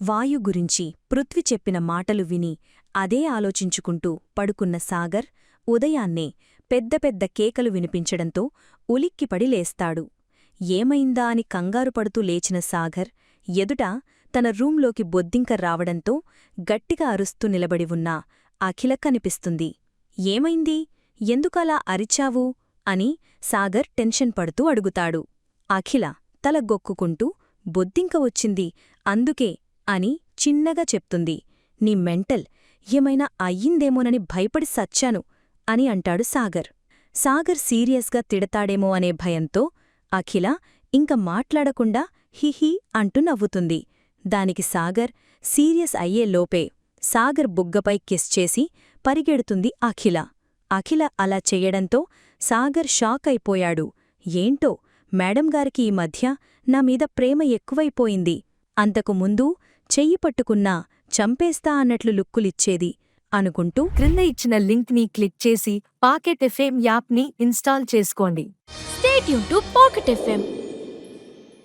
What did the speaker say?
వాయు గురించి పృథ్వి చెప్పిన మాటలు విని అదే ఆలోచించుకుంటూ పడుకున్న సాగర్ ఉదయాన్నే పెద్ద పెద్ద కేకలు వినిపించడంతో ఉలిక్కిపడి లేస్తాడు. ఏమైందా అని కంగారు పడుతూ లేచిన సాగర్ ఎదుట తన రూంలోకి బొద్దింక రావడంతో గట్టిగా అరుస్తూ నిలబడి ఉన్న అఖిల కనిపిస్తుంది ఏమైంది? ఎందుకలా అరిచావు? అని సాగర్ టెన్షన్ పడుతూ అడుగుతాడు. అఖిల తల గొక్కుకుంటూ బొద్దింక వచ్చింది. అందుకే అని చిన్నగా చెప్తుంది. నీ మెంటల్ ఏమైనా అయ్యిందేమోనని భయపడి సచ్చాను అని అంటాడు సాగర్. సాగర్ సీరియస్గా తిడతాడేమో అనే భయంతో అఖిల ఇంక మాట్లాడకుండా హిహి అంటూ నవ్వుతుంది. దానికి సాగర్ సీరియస్ అయ్యే లోపే సాగర్ బుగ్గపై కిస్ చేసి పరిగెడుతుంది అఖిల. అఖిల అలా చెయ్యడంతో సాగర్ షాక్ అయిపోయాడు. ఏంటో మేడంగారికి ఈ మధ్య నా మీద ప్రేమ ఎక్కువైపోయింది. అంతకు ముందు చెయ్యి పట్టుకున్నా చంపేస్తా అన్నట్లు లుక్కులిచ్చేది అనుకుంటూ క్రింద ఇచ్చిన లింక్ని క్లిక్ చేసి పాకెట్ ఎఫ్ఎం యాప్ని ఇన్స్టాల్ చేసుకోండి Stay tuned to Pocket FM.